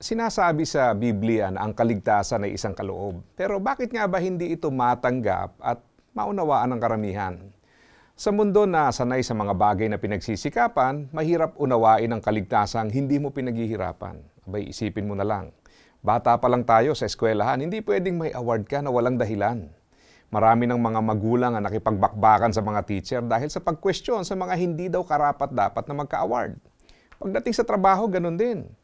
Sinasabi sa Biblia na ang kaligtasan ay isang kaloob. Pero bakit nga ba hindi ito matanggap at maunawaan ng karamihan? Sa mundo na sanay sa mga bagay na pinagsisikapan, mahirap unawain ang kaligtasang hindi mo pinaghihirapan. Abay, isipin mo na lang. Bata pa lang tayo sa eskwelahan, hindi pwedeng may award ka na walang dahilan. Marami ng mga magulang ang nakipagbakbakan sa mga teacher dahil sa pag-question sa mga hindi daw karapat-dapat na magka-award. Pagdating sa trabaho, ganun din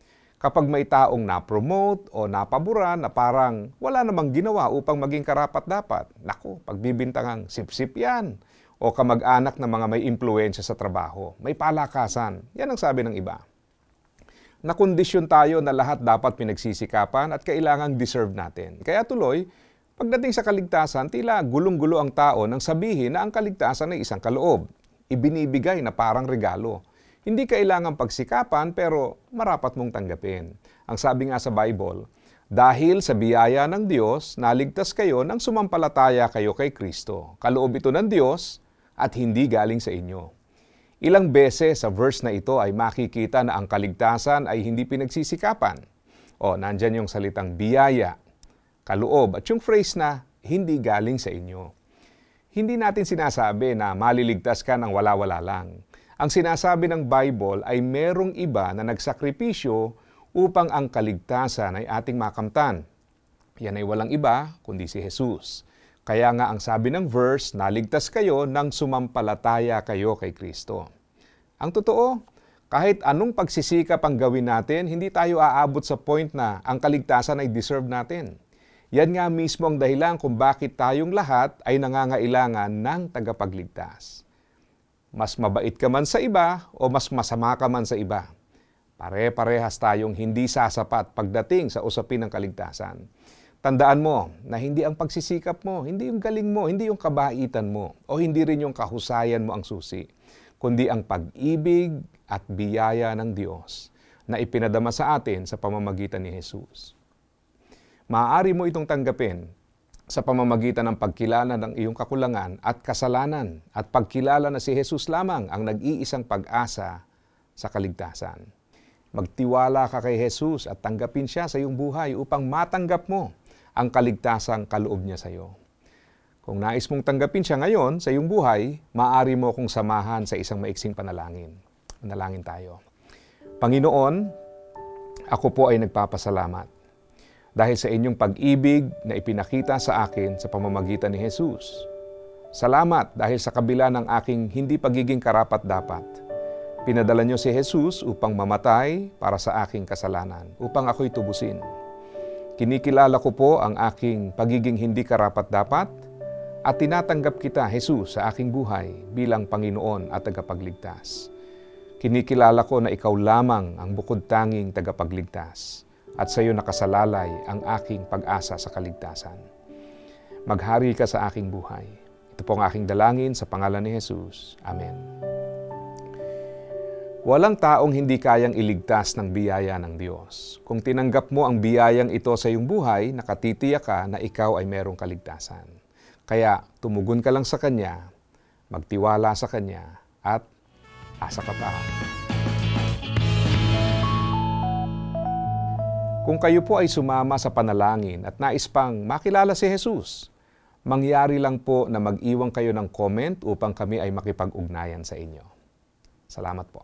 kapag may taong na-promote o napaboran na parang wala namang ginawa upang maging karapat-dapat. Naku, pagbibintangang sip-sip yan. O kamag-anak ng mga may impluensya sa trabaho. May palakasan. Yan ang sabi ng iba. Nakondisyon tayo na lahat dapat pinagsisikapan at kailangang deserve natin. Kaya tuloy, pagdating sa kaligtasan, tila gulong-gulo ang tao nang sabihin na ang kaligtasan ay isang kaloob. Ibinibigay na parang regalo. Hindi kailangan pagsikapan pero marapat mong tanggapin. Ang sabi nga sa Bible, dahil sa biyaya ng Diyos, naligtas kayo nang sumampalataya kayo kay Kristo. Kaloob ito ng Diyos at hindi galing sa inyo. Ilang beses sa verse na ito ay makikita na ang kaligtasan ay hindi pinagsisikapan. O, nandyan yung salitang biyaya, kaloob, at yung phrase na hindi galing sa inyo. Hindi natin sinasabi na maliligtas ka ng wala-wala lang. Ang sinasabi ng Bible ay merong iba na nagsakripisyo upang ang kaligtasan ay ating makamtan. Yan ay walang iba kundi si Jesus. Kaya nga ang sabi ng verse, naligtas kayo nang sumampalataya kayo kay Kristo. Ang totoo, kahit anong pagsisikap ang gawin natin, hindi tayo aabot sa point na ang kaligtasan ay deserve natin. Yan nga mismo ang dahilan kung bakit tayong lahat ay nangangailangan ng tagapagligtas mas mabait ka man sa iba o mas masama ka man sa iba. Pare-parehas tayong hindi sasapat pagdating sa usapin ng kaligtasan. Tandaan mo na hindi ang pagsisikap mo, hindi yung galing mo, hindi yung kabaitan mo, o hindi rin yung kahusayan mo ang susi, kundi ang pag-ibig at biyaya ng Diyos na ipinadama sa atin sa pamamagitan ni Jesus. Maaari mo itong tanggapin sa pamamagitan ng pagkilala ng iyong kakulangan at kasalanan at pagkilala na si Jesus lamang ang nag-iisang pag-asa sa kaligtasan. Magtiwala ka kay Jesus at tanggapin siya sa iyong buhay upang matanggap mo ang kaligtasang kaloob niya sa iyo. Kung nais mong tanggapin siya ngayon sa iyong buhay, maaari mo kong samahan sa isang maiksing panalangin. Manalangin tayo. Panginoon, ako po ay nagpapasalamat dahil sa inyong pag-ibig na ipinakita sa akin sa pamamagitan ni Jesus. Salamat dahil sa kabila ng aking hindi pagiging karapat-dapat. Pinadala niyo si Jesus upang mamatay para sa aking kasalanan, upang ako'y tubusin. Kinikilala ko po ang aking pagiging hindi karapat-dapat at tinatanggap kita, Jesus, sa aking buhay bilang Panginoon at tagapagligtas. Kinikilala ko na ikaw lamang ang bukod tanging tagapagligtas at sa iyo nakasalalay ang aking pag-asa sa kaligtasan. Maghari ka sa aking buhay. Ito po ang aking dalangin sa pangalan ni Jesus. Amen. Walang taong hindi kayang iligtas ng biyaya ng Diyos. Kung tinanggap mo ang biyayang ito sa iyong buhay, nakatitiyak ka na ikaw ay merong kaligtasan. Kaya tumugon ka lang sa Kanya, magtiwala sa Kanya, at asa ka pa. Kung kayo po ay sumama sa panalangin at nais pang makilala si Jesus, mangyari lang po na mag-iwang kayo ng comment upang kami ay makipag-ugnayan sa inyo. Salamat po.